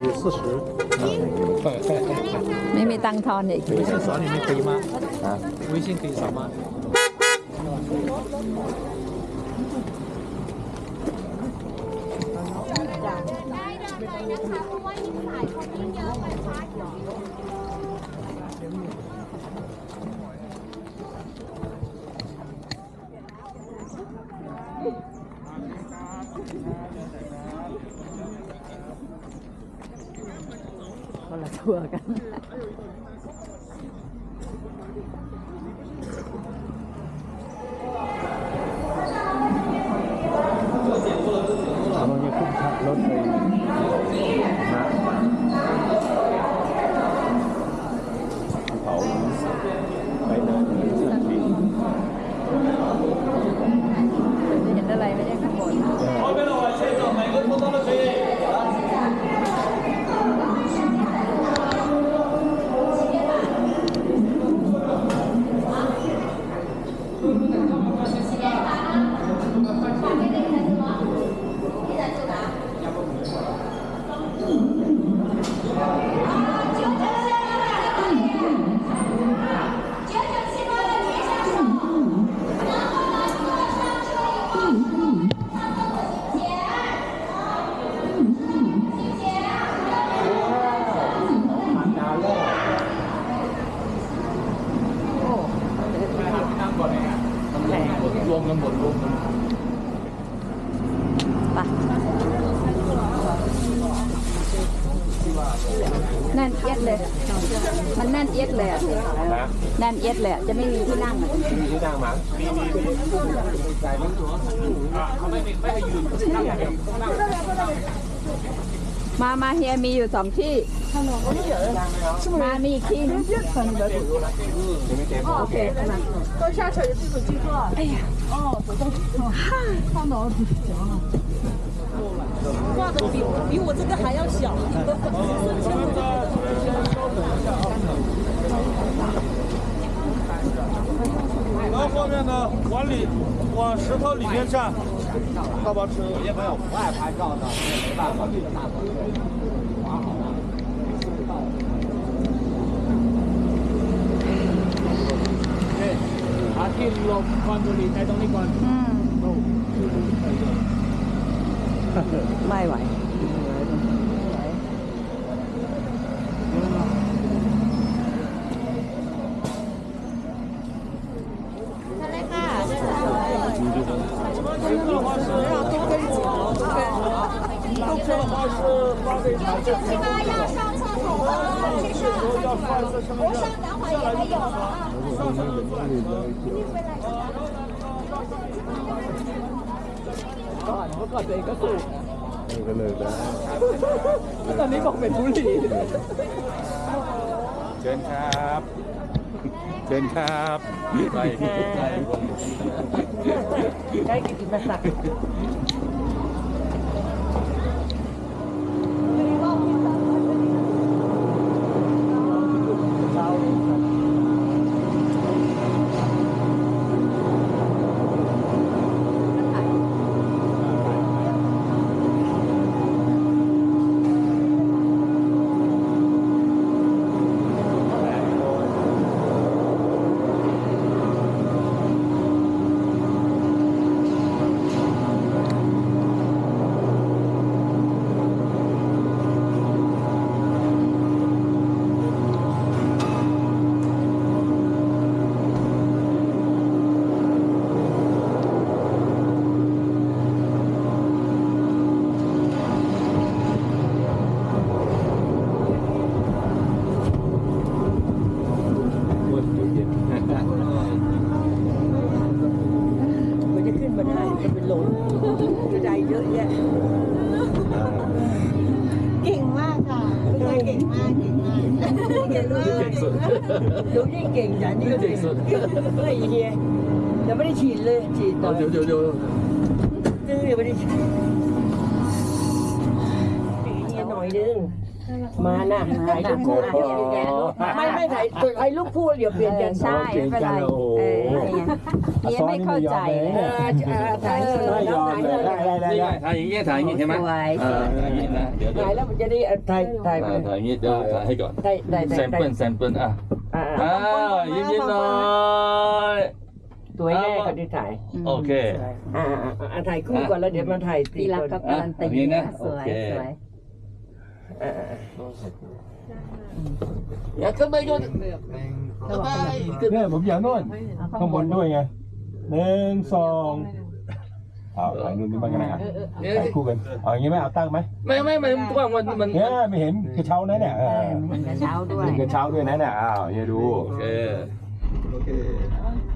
有四十，妹妹当他呢。微信扫你们可以吗？啊，微信可以扫吗？Thank you. ละตัวกัน จะไม่มีที่นั่งอะ ที่มีที่นั่งมั้งมีมีใจนิดหน่อย เขาไม่ไม่ให้ยืนนั่งอย่างเดียว มามาเฮียมีอยู่สองที่ มามีอีกที่หนึง ยังไม่เต็ม โอเค 画的比比我这个还要小。 然后后面呢，往里往石头里面站，大巴车。有些朋友不爱拍照的，没办法，这个大团队划好了。 หาที่รวมควันบุหรี่ในตรงนี้ก่อน อืมไม่ไหว เลิกแล้วตอนนี้บอกเป็นบุหรีเชิญครับ เชิญครับไล้กินมาสัก ฉีดเลยฉีดต่อเดี๋ยวเดี๋ยวเดี๋ยวตื้อยังไม่ได้ฉีดเฮียหน่อยนึงมาน่ะถ่ายรูปคู่เยอะแยะไม่ไม่ถ่ายถ่ายรูปคู่เดี๋ยวเปลี่ยนกันใช่ไม่เป็นไรเออเนี่ยเนี่ยไม่เข้าใจเออเออถ่ายรูปไม่ยอมเลยได้ได้ได้นี่ไงได้ถ่ายอย่างเงี้ยถ่ายอย่างงี้ใช่ไหมถ่ายแล้วมันจะได้ถ่ายถ่ายถ่ายอย่างงี้เดี๋ยวถ่ายให้ก่อนแซมเปิลแซมเปิลอะอ่าอ้าวยิ้มยิ้มหน่อย ตัวแรกก็ได้ถ่ายโอเคอ่าอ่าถ่ายคู่ก่อนแล้วเดี๋ยวมาถ่ายทีละก็การันตีอะอย่างนี้นะสวยโอเค สวยอ่าอย่าขึ้นไปยุ่นเนี่ยผมอยากโน่นข้างบนด้วยไงหนึ่งสองเอาถ่ายนู่นนี่บ้างกันนะครับถ่ายคู่กันเอาอย่างงี้ไหมเอาตั้งไหมไม่ไม่ไม่กว้างมันมันเนี่ยไม่เห็นกระเช้านะเนี่ยเอเอออมันกระเช้าด้วยเป็นกระเช้าด้วยนะเนี่ยอ้าวเนี่ยดูโอเคโอเคโอ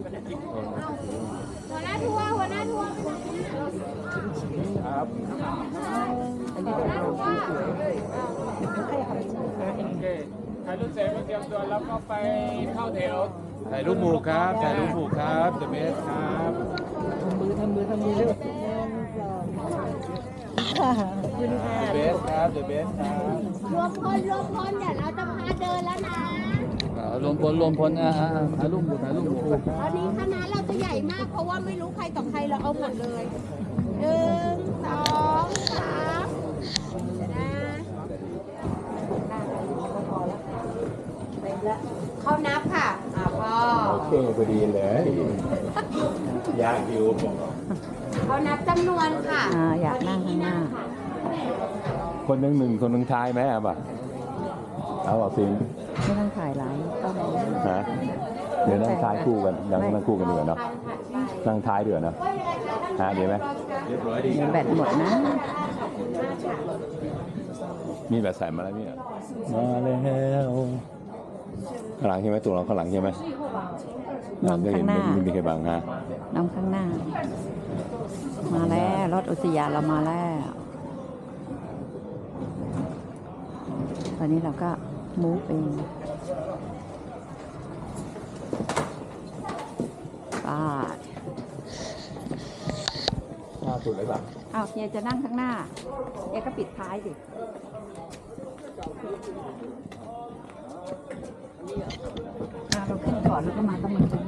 หัวหน้าทัวร์หัวหน้าทัวร์ไปไหนเนี่ยโอเคถ่ายรูปเสร็จก็เตรียมตัวแล้วก็ไปเข้าแถวถ่ายรูปหมู่ครับถ่ายรูปหมู่ครับเดอะเบสครับเบสครับเดอะเบสครับรวมพลรวมพลเดี๋ยวเราจะพาเดินแล้วนะ รวมพลรวมพลอ่าอ่าอ่าถ่ายรูปหมู่ถ่ายรูปหมู่ตอนนี้คณะเราจะใหญ่มากเพราะว่าไม่รู้ใครต่อใครเราเอาหมดเลยหนึ่งสองสามนะเขานับค่ะอ่าพ่อโอเคพอดีเลยยากอยู่เขานับจำนวนค่ะอ่าอยากนั่งข้างหน้าคนหนึ่งหนึ่งคนหนึ่งท้ายไหมอะป่ะ เอาบอกซิมไม่ต้องถ่ายหลายก็ได้ฮะเดี๋ยวนั่งท้ายคู่กันนั่งนั่งคู่กันดีกว่าเนาะนั่งท้ายดีกว่าเนาะฮะดีไหมเดี๋ยวแบตหมดนะ มีแบบใส่มาแล้วเนี่ยมาแล้วข้างหลังใช่ไหมตัวเราข้างหลังใช่ไหมน้องข้างหน้าไม่มีใครบังฮะน้องข้างหน้า มาแล้วรถอุทยานเรามาแล้ว ตอนนี้เราก็ มูฟเองป้าดหน้าสุดเลยป่ะอ้าวเฮียจะนั่งข้างหน้าเฮียก็ปิดท้ายสิอะเราขึ้นก่อนแล้วก็มาต้องมาขึ้น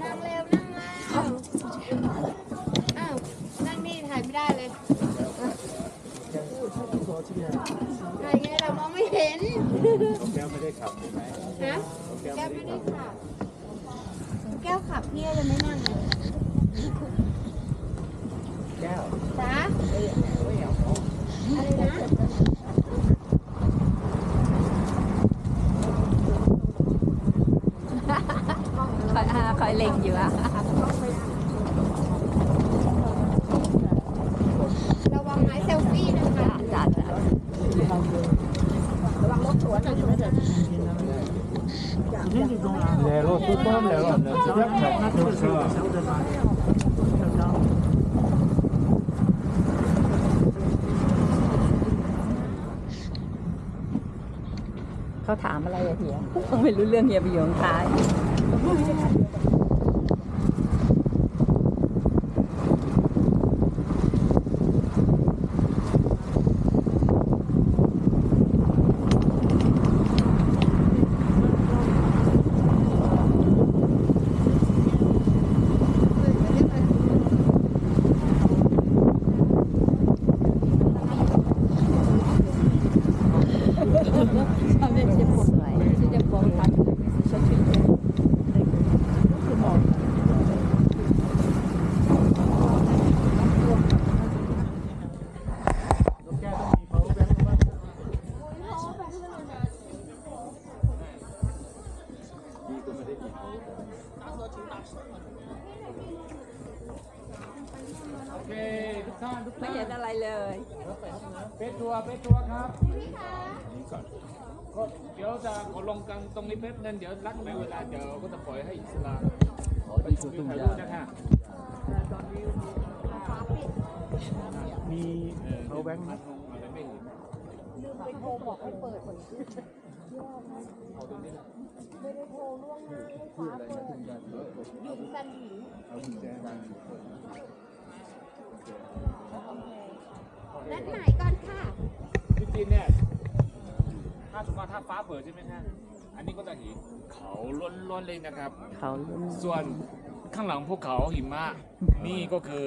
นั่งเร็วนั่งมาอ้าวอ้าวนั่งนี่ถ่ายไม่ได้เลยถ่ายไงเรามองไม่เห็น แก้วไม่ได้ขับใช่ไหม ฮะแก้วไม่ได้ขับ แก้วขับพี่จะไม่นั่งเลย แก้ว จ้าอะไรนะ คอยอ่าคอยเล็งอยู่อะ ระวังไม้เซลฟี่นะคะ จ้าจ้า เลยรถตู้ต้มเลยรถเรียบแบบนั้นเลย เขาถามอะไรอะเฮียไม่ รู้เรื่องเฮียไปอยู่ข้างท้ายสวย โอเค ทุกท่านทุก ไม่ท่านเห็นอะไรเลยเฟซทัวร์เฟซทัวร์ครับก็เดี๋ยวจะขอลงกันตรงนี้แป๊บนึงเดี๋ยวรักในเวลาเดี๋ยวก็จะปล่อยให้อิสลามไปชมวิวถ่ายรูปนะคะมีเขาแบงค์อะไรไม่เห็นนั ดหมายก่อนค่ะจริงๆเนี่ย ถ้าสมมติว่าถ้าฟ้าเปิดใช่ไหมฮะ อันนี้ก็จะเห็นเขาล้วนๆเลยนะครับ เขาลุ้นส่วนข้างหลังภูเขาหิมะ นี่ก็คือ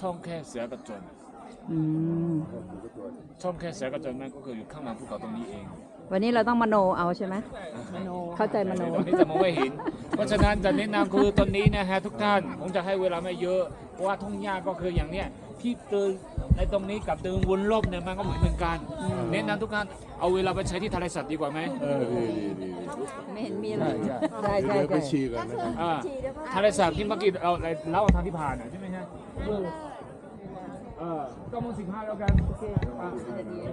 ช่องแค่เสือกระจน อืมช่องแค่เสือกระจนนั่นก็คืออยู่ข้างหลังภูเขาตรงนี้เองวันนี้เราต้องมโนเอาใช่ไหมมโนเข้าใจมโนตอนนี้จะมองไม่เห็น เพราะฉะนั้นจะแนะนำคือตอนนี้นะฮะทุกท่าน ผมจะให้เวลาไม่เยอะ เพราะว่าทุ่งหญ้าก็คืออย่างเนี้ยที่เดินในตรงนี้กับเดินวนรอบเนี่ยมันก็เหมือนเหมือนกันแนะนำทุกท่านเอาเวลาไปใช้ที่ทะเลสัตว์ดีกว่าไหมเออดีดีดีไม่เห็นมีอะไร ใช่ใช่ไปใช่ฉี่กันนะครับ อ่าทะเลสัตว์ที่เมื่อกี้เราเล่าทางที่ผ่านน่ะใช่ไหมฮะ เออก็มึงสิบห้าแล้วกันอะ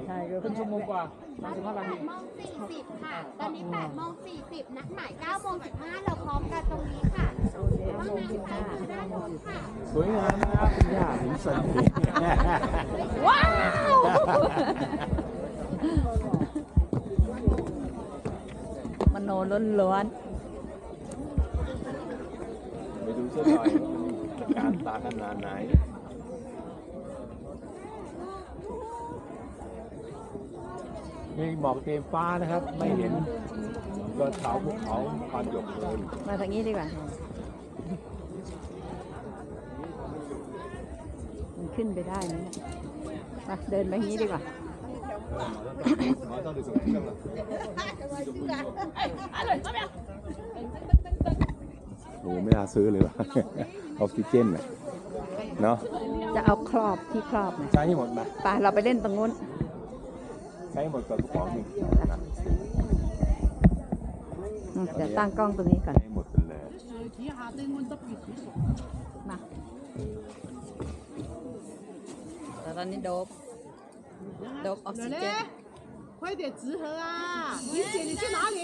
ใช่ครึ่งชั่วโมงกว่าสามสิบห้านาที8โมง40ค่ะ ตอนนี้8โมง40นัดหมาย9โมง15เราพร้อมกันตรงนี้ค่ะห้องน้ำซ้ายมือด้านโน้นค่ะ สวยงามนะครับคุณย่าถึงสันติว้าวมโนล้วนล้วนไปดูเสื้อหน่อยว่ามันการตาขนาดไหน มีหมอกเต็มฟ้านะครับ ไม่เห็นยอดเขาภูเขาควันหยกเลยๆมาทางนี้ดีกว่ามันขึ้นไปได้ไหมเนี่ยมาเดินไปทางนี้ดีกว่าโอ้ไม่น่าซื้อเลยว่ะออกซิเจนน่ะเนาะจะเอาครอบที่ครอบนะใช้ให้หมดไหมไปเราไปเล่นตรงนู้น ใช้ให้หมดกับกระป๋องหนึ่งนะ อืมเดี๋ยวตั้งกล้องตรงนี้ก่อน ใช้ให้หมดไปเลย มาแต่ตอนนี้โดบ โดบออกซิเจน 快点集合啊！云姐，你去哪里？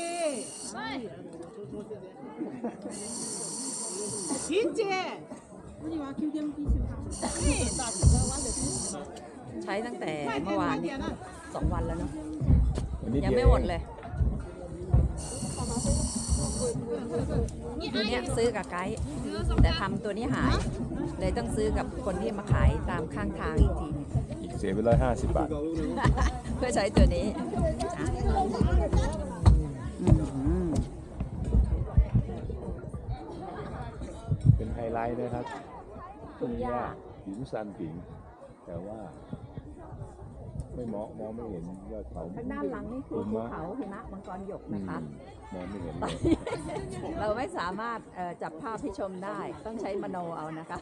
云姐， ใช้ตั้งแต่เมื่อวานนี้ สองวันแล้วเนาะอันนี้ยังเดีไม่วหมดองเลยตัวเนี้ยซื้อกับไกด์แต่ทำตัวนี้หาย เลยต้องซื้อกับคนที่มาขายตามข้างทางอีกทีหนึ่งเสียไปร้อยห้าสิบบาท เพื่อใช้ตัวนี้อะอืมเป็นไฮไลท์นะครับทุ่งหญ้าหินซันผิง แต่ว่า ไม่มองมองไม่เห็นยอดเขาทางด้านหลังนี่คือภูเขาหิมะมังกรหยกอืนะมคะ มองไม่เห็นเลยเราไม่สามารถเอ่อจับภาพให้ชมได้ ต้องใช้มโนเอานะคะ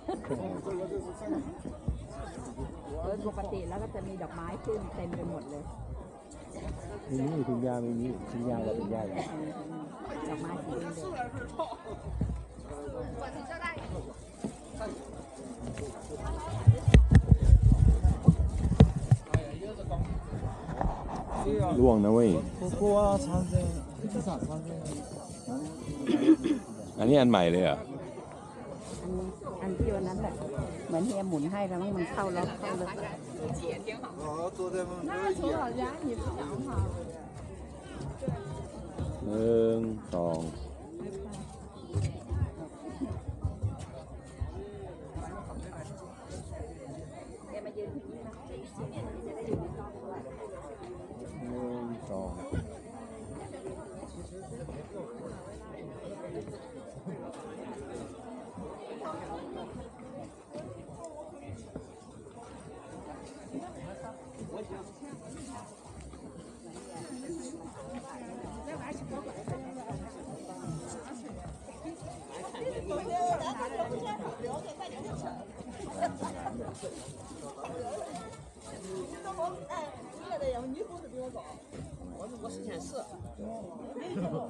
โดยปกติแล้วก็จะมีดอกไม้ขึ้นเต็มไปหมดเลยไม่มีทุ่งหญ้าไม่มีทุ่งหญ้าเราเป็นหญ้าอย่างดอกไม้สีเหลือง ล่วงนะเว้ยอันนี้อันใหม่เลยอะอันที่วันนั้นแหละเหมือนเฮียหมุนให้แล้วมันเข้าล็อกเข้าเลยหนึ่งสอง 我是前四。哈哈哈哈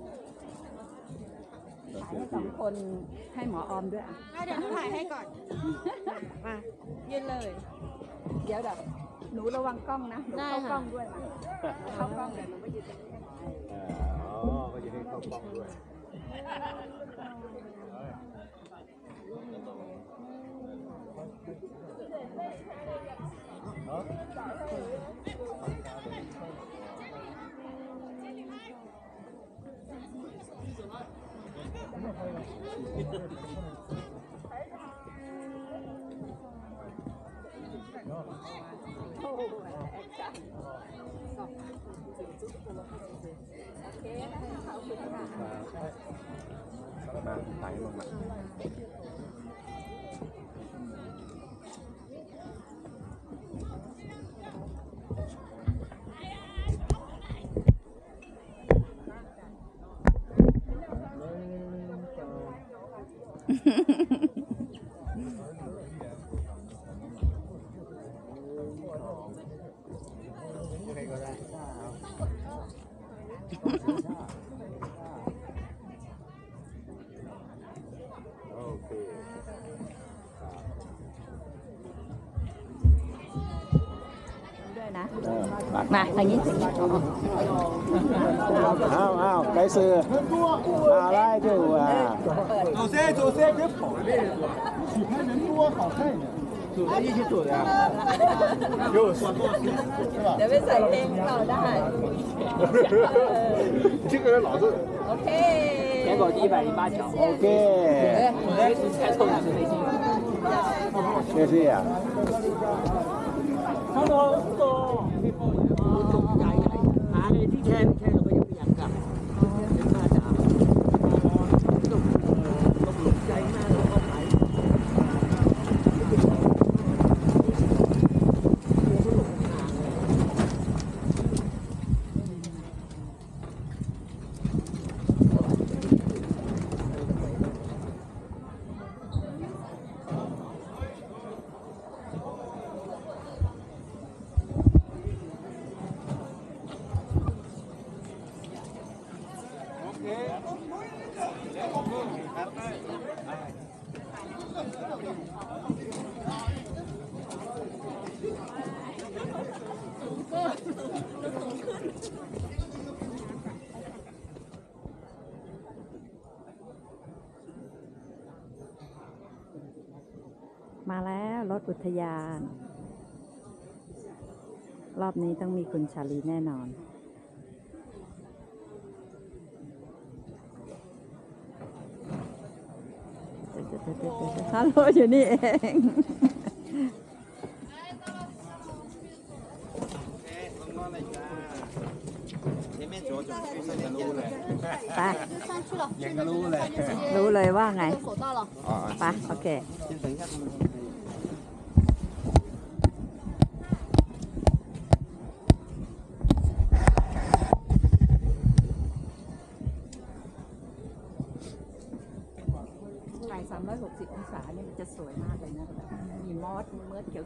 哈！ นขายให้สองคนให้หมอออมด้วยอะเดี๋ยวหนูถ่ายให้ก่อน มายืนเลย เดี๋ยวเดี๋ยวหนูระวังกล้องนะหนูได้เข้าค่ะ กล้องด้วยมาเข้ากล้องเดี๋ยวหนูไปยืนตรงนี้อ๋อก็จะให้เข้ากล้องด้วย 走的一起走的，给我说，吧？准备上天，这个人老是。OK。全国第一百零八条。OK。猜错， ชอุทยาน รอบนี้ต้องมีคุณชาลีแน่นอน ฮัลโหลอยู่นี่เองไปรู้เลย รู้เลยว่าไงไป โอเค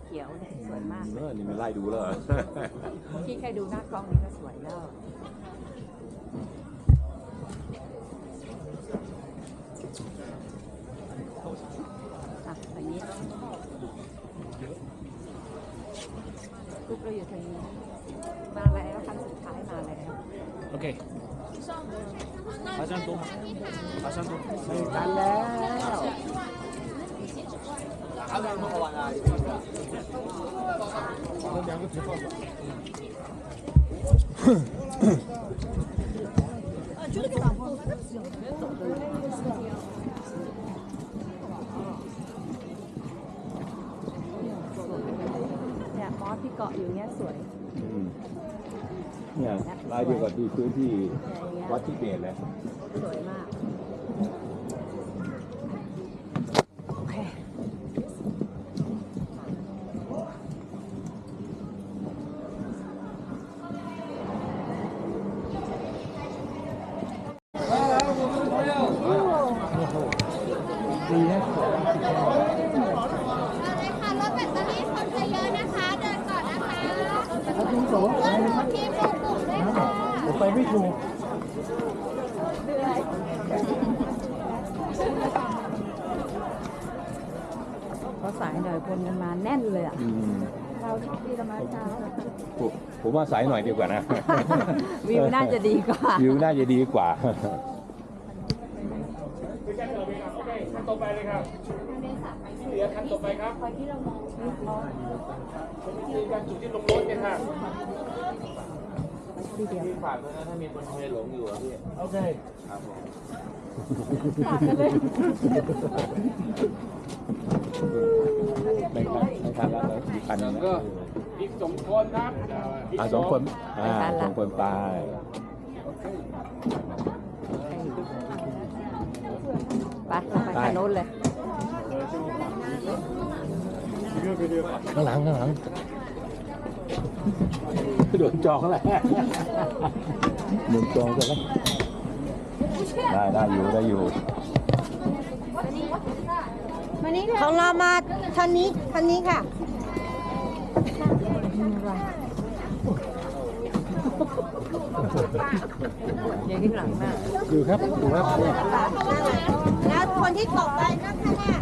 ขียวเนี่ยสวยมากเออนี่มันไล่ดูแล้วที่แค่ดูหน้ากล้องนี้ก็สวยแล้ว อะอันนี้เรายู่ทางนี้ มาแล้วครั้งสุดท้ายมาแล้วโอ Okay. Hasan tu. Hasan tu. มาแล้ว Hasan tu. เนี่ยมอสที่เกาะอยู่เนี้ยสวยอืมเนี่ยลายเดียวกับที่พื้นที่วัดที่เบตเลย สวยมาก ผมผมว่าสายหน่อยดีกว่านะ วิวน่าจะดีกว่า วิวน่าจะดีกว่าไม่ใช่เราเองครับโอเคขั้นต่อไปเลยครับที่เหลือขั้นต่อไปครับมีการจุดที่ลงรถเนี่ยค่ะพี่ฝากด้วยนะถ้ามีคนเคยหลงอยู่อะพี่โอเคครับผมไม่ทันไม่ทันแล้วเลยอีกคันหนึงก็ อีกสองคนครับอ่าสองคนอ่าไม่ทันละสองคนไปไปเราไปทางโน้นเลยข้างหลังข้างหลังโดนจองแล้วโดนจองกันแล้วได้ได้อยู่ได้อยู่มานี่ของเรามาทันนี้ทันนี้ค่ะ ยังข้างหลังมาก อยู่ครับอยู่ครับ แล้วคนที่ตกไปนั่นค่ะน่